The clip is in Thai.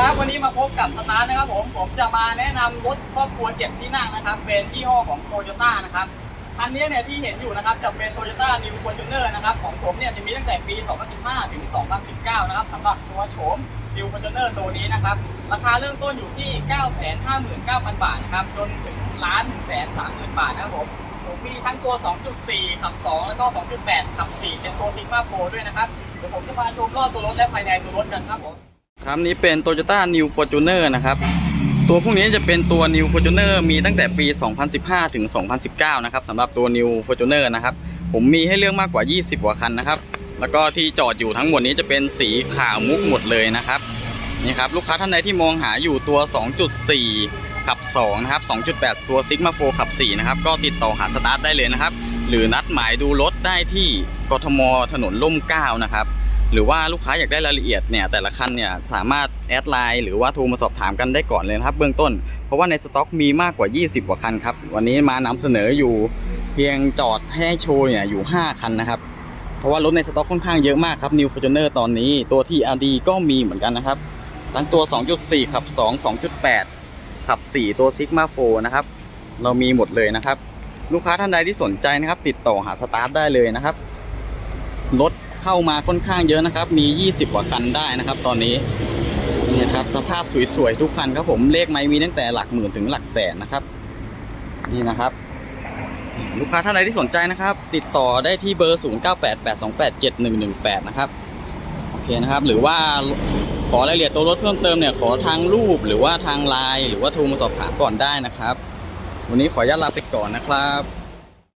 ครับวันนี้มาพบกับสตาร์ทนะครับผมผมจะมาแนะนำรถครอบครัวเจ็ดที่นั่งนะครับ เป็นยี่ห้อของโตโยต้านะครับคันนี้เนี่ยที่เห็นอยู่นะครับจะเป็นโตโยต้านิวฟอร์จูเนอร์นะครับของผมเนี่ยจะมีตั้งแต่ปี 2015 ถึง 2019 นะครับสำหรับตัวโฉมนิวฟอร์จูเนอร์ตัวนี้นะครับราคาเริ่มต้นอยู่ที่ 959,000 บาทนะครับจนถึงล้าน1 3 0 0 0 0 บาทนะครับผมผมมีทั้งตัว 2.4 ขับ 2 แล้วก็ 2.8 ขับ 4 เป็นตัวซิกมาโปรด้วยนะครับเดี๋ยวผมจะพาชมรอบตัวรถและภายในตัวรถกันครับผม ครับนี้เป็น Toyota New Fortuner นะครับ ตัวพวกนี้จะเป็นตัว New Fortuner มีตั้งแต่ปี 2015 ถึง 2019 นะครับสำหรับตัว New Fortuner นะครับ ผมมีให้เลือกมากกว่า 20 กว่าคันนะครับ แล้วก็ที่จอดอยู่ทั้งหมดนี้จะเป็นสีขาวมุกหมดเลยนะครับนี่ครับลูกค้าท่านใดที่มองหาอยู่ตัว 2.4 ขับ 2 นะครับ 2.8 ตัว Sigma 4 ขับ 4 นะครับ ก็ติดต่อหาสตาร์ทได้เลยนะครับ หรือนัดหมายดูรถได้ที่กทมถนนล่มเก้านะครับ หรือว่าลูกค้าอยากได้รายละเอียดเนี่ยแต่ละคันเนี่ยสามารถแอดไลน์หรือว่าโทรมาสอบถามกันได้ก่อนเลยนะครับ เบื้องต้น เพราะว่าในสต็อกมีมากกว่า 20 กว่าคันครับ วันนี้มานำเสนออยู่เพียงจอดให้โชว์เนี่ยอยู่ 5 คันนะครับ เพราะว่ารถในสต็อกค่อนข้างเยอะมากครับ New Fortuner ตอนนี้ตัว TRD ก็มีเหมือนกันนะครับ ทั้งตัว 2.4 ขับ 2 2.8 ขับ 4 ตัว Sigma 4นะครับ เรามีหมดเลยนะครับ ลูกค้าท่านใดที่สนใจนะครับ ติดต่อหาสตาร์ทได้เลยนะครับรถ เข้ามาค่อนข้างเยอะนะครับ มี 20 กว่าคันได้นะครับ ตอนนี้เนี่ยครับสภาพสวยๆทุกคันครับผมเลขไม่มีตั้งแต่หลักหมื่นถึงหลักแสนนะครับ นี่นะครับลูกค้าท่านใดที่สนใจนะครับ ติดต่อได้ที่เบอร์ 0988287118 นะครับโอเคนะครับ หรือว่าขอรายละเอียดตัวรถเพิ่มเติมเนี่ยขอทางรูปหรือว่าทางไลน์หรือว่าโทรมาสอบถามก่อนได้นะครับ วันนี้ขออนุญาตลาไปก่อนนะครับ